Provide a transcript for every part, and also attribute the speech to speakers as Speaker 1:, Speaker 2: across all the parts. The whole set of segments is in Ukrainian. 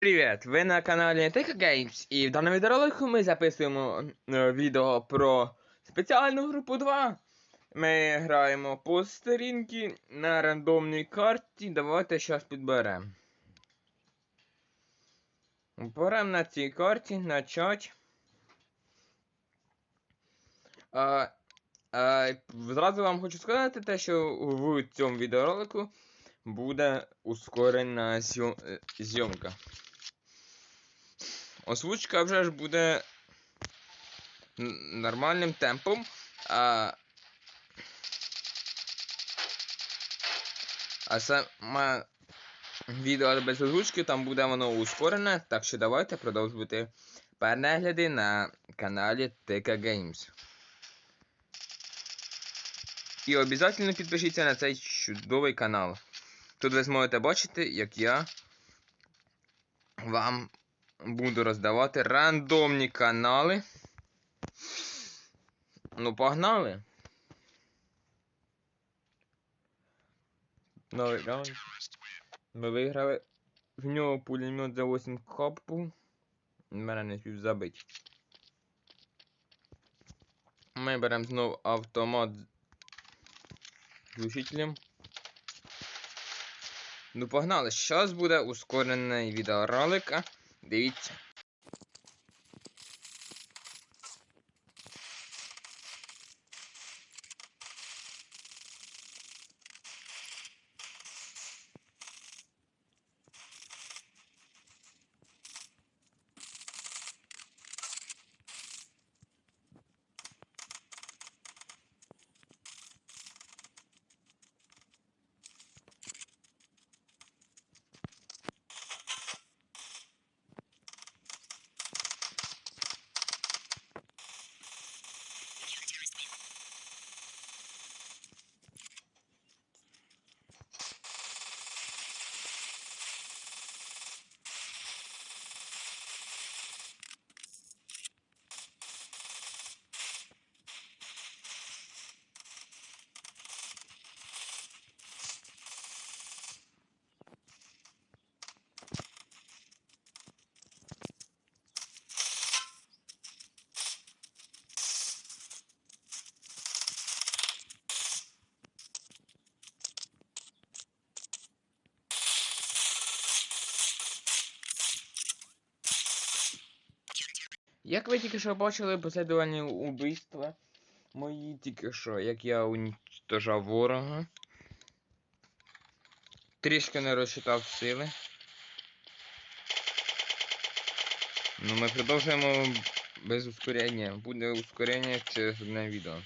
Speaker 1: Привіт! Ви на каналі Teka Games і в даному відеоролику ми записуємо е, відео про спеціальну групу 2. Ми граємо по сторінці на рандомній карті. Давайте щось підберемо. Беремо на цій карті начать. А, а, зразу вам хочу сказати те, що в цьому відеоролику буде ускорена е, зйомка. Озвучка вже ж буде нормальним темпом, а, а саме відео без озвучки там буде воно ускорене, так що давайте продовжувати перегляди на каналі TK Games. І обов'язково підпишіться на цей чудовий канал. Тут ви зможете бачити, як я вам буду роздавати рандомні канали. Ну, погнали. Новий раунд. Ми виграли. В нього пулемет за 8 копу. Мене не спів забить. Ми беремо знову автомат з глушителем. Ну, погнали. Щас буде ускорений відеоролик. Дивіться. Як ви тільки що бачили послідувальні убивства мої тільки що, як я унічтожав ворога. Трішки не розчитав сили. Ну ми продовжуємо без ускорення. Буде ускорення через одне відео.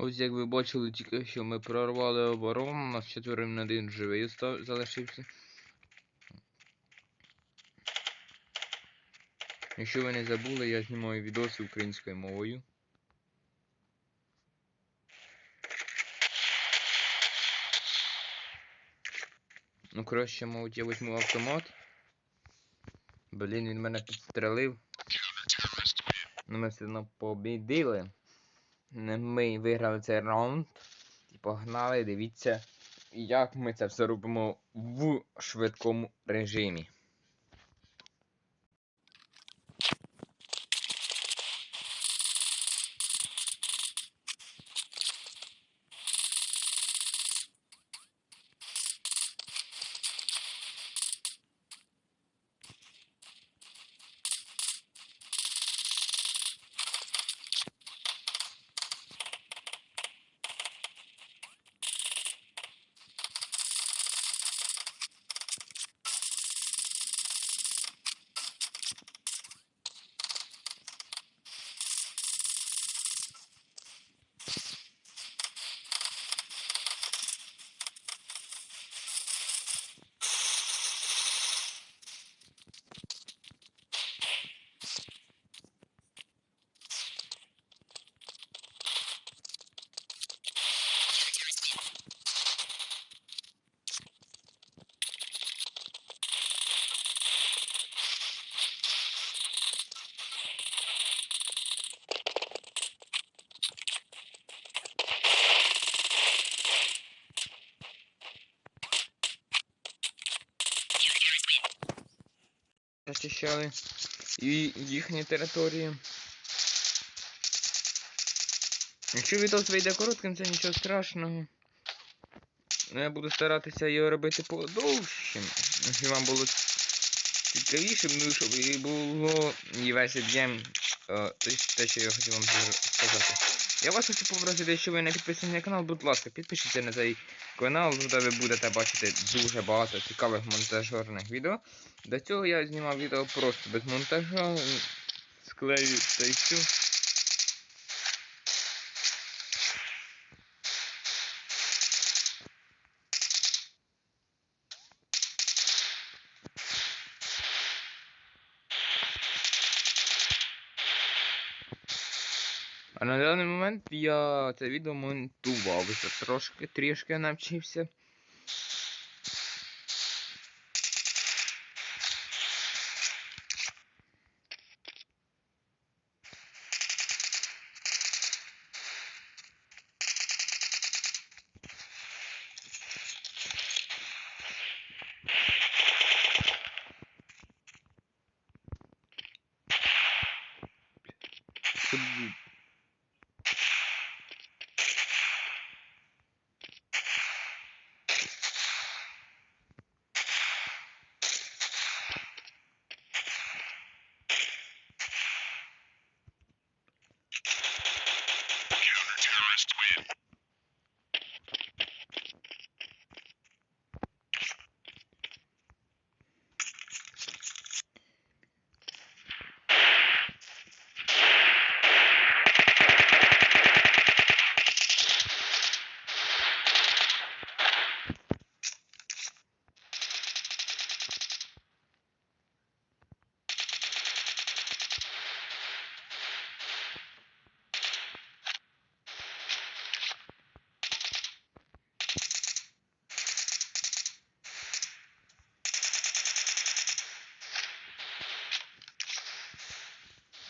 Speaker 1: Ось як ви бачили тільки що ми прорвали оборону, у нас четверим на один живий залишився. Якщо ви не забули, я знімаю відоси українською мовою. Ну, краще, мабуть, я візьму автомат. Блін, він мене підстрелив. Ну ми все одно побідили. Ми виграли цей раунд. І погнали, дивіться, як ми це все робимо в швидкому режимі. Очищали і їхні території. Якщо відос вийде коротким, це нічого страшного. Ну, я буду старатися його робити подовшим, щоб вам було цікавіше, щоб було і весь об'єм е, те, що я хотів вам сказати. Я вас хочу попросити, якщо ви не підписані на канал, будь ласка, підпишіться на цей канал, де ви будете бачити дуже багато цікавих монтажерних відео. До цього я знімав відео просто без монтажа, склею та й все. А на даний момент я це відео монтував трошки, трішки навчився.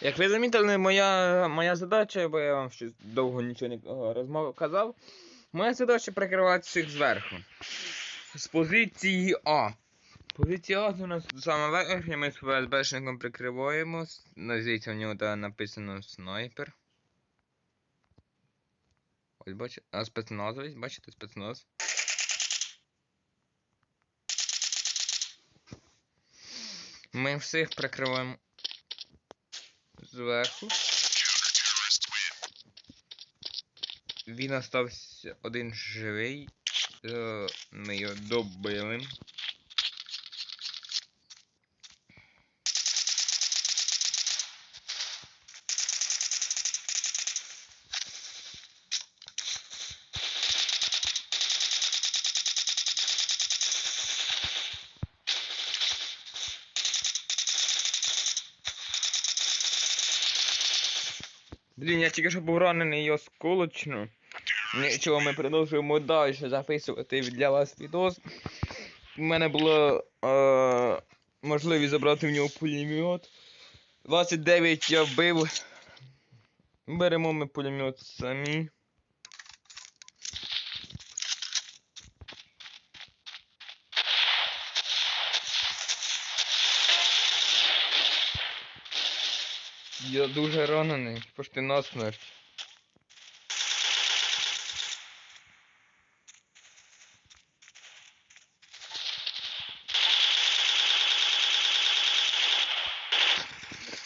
Speaker 1: Як ви замітили, моя, моя задача, бо я вам щось довго нічого не е, розмов казав. Моя задача прикривати всіх зверху. З позиції А. Позиція А у нас саме верхня, ми з ФСБшником прикриваємо. Назвіться у нього там написано снайпер. Ось бачите, а спецназовець, бачите, спецназ. Ми всіх прикриваємо зверху. Він остався один живий. Е, Ми його добили. Блін, я тільки що був ранений осколочно. Нічого, ми продовжуємо далі записувати для вас відос. У мене була е, можливість забрати в нього пулемет. 29 я вбив. Беремо ми пулемет самі. Я дуже ранений, почти насмерть.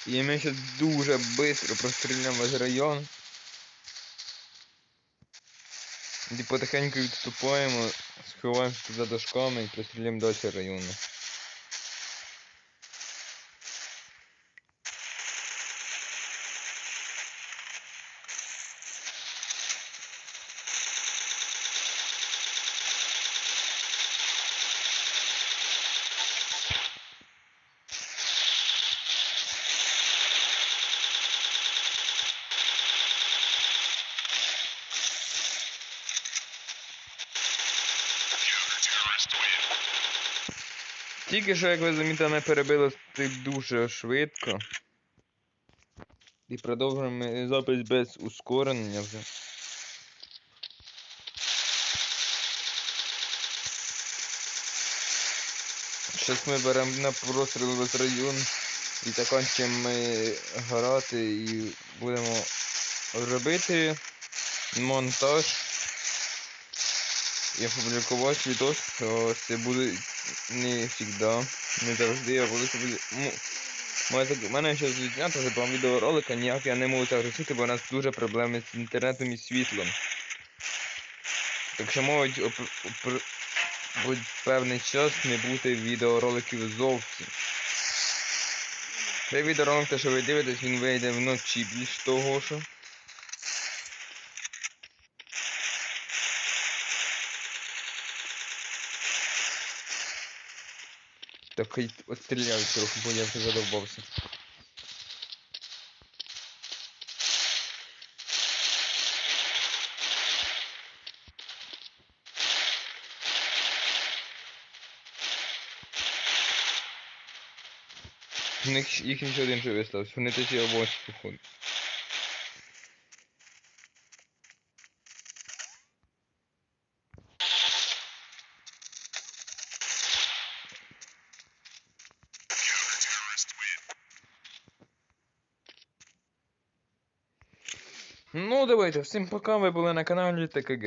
Speaker 1: І ми зараз дуже швидко простріляємо весь район. І потихеньку відступаємо, сховаємося за дошками і простріляємо далі району. Тільки що, як ви замітили, ми перебили дуже швидко. І продовжуємо запис без ускорення вже. Зараз ми беремо на простріл весь район і закінчимо ми грати і будемо робити монтаж і опублікувати відос, що це буде не завжди, не завжди. Ну, Моє так- У мене ще відзнято вже два відеоролика, ніяк я не можу загрузити, бо у нас дуже проблеми з інтернетом і світлом. Так що можуть будь певний час не бути відеороликів зовсім. Цей відеоролик, те, що ви дивитесь, він вийде вночі більш того, що. Так хай отстріляють трохи, бо я вже задовбався. У них їх ще один живий стався, вони тоді обоці походу. Ну, давайте, всім пока, ви були на каналі ТКГ.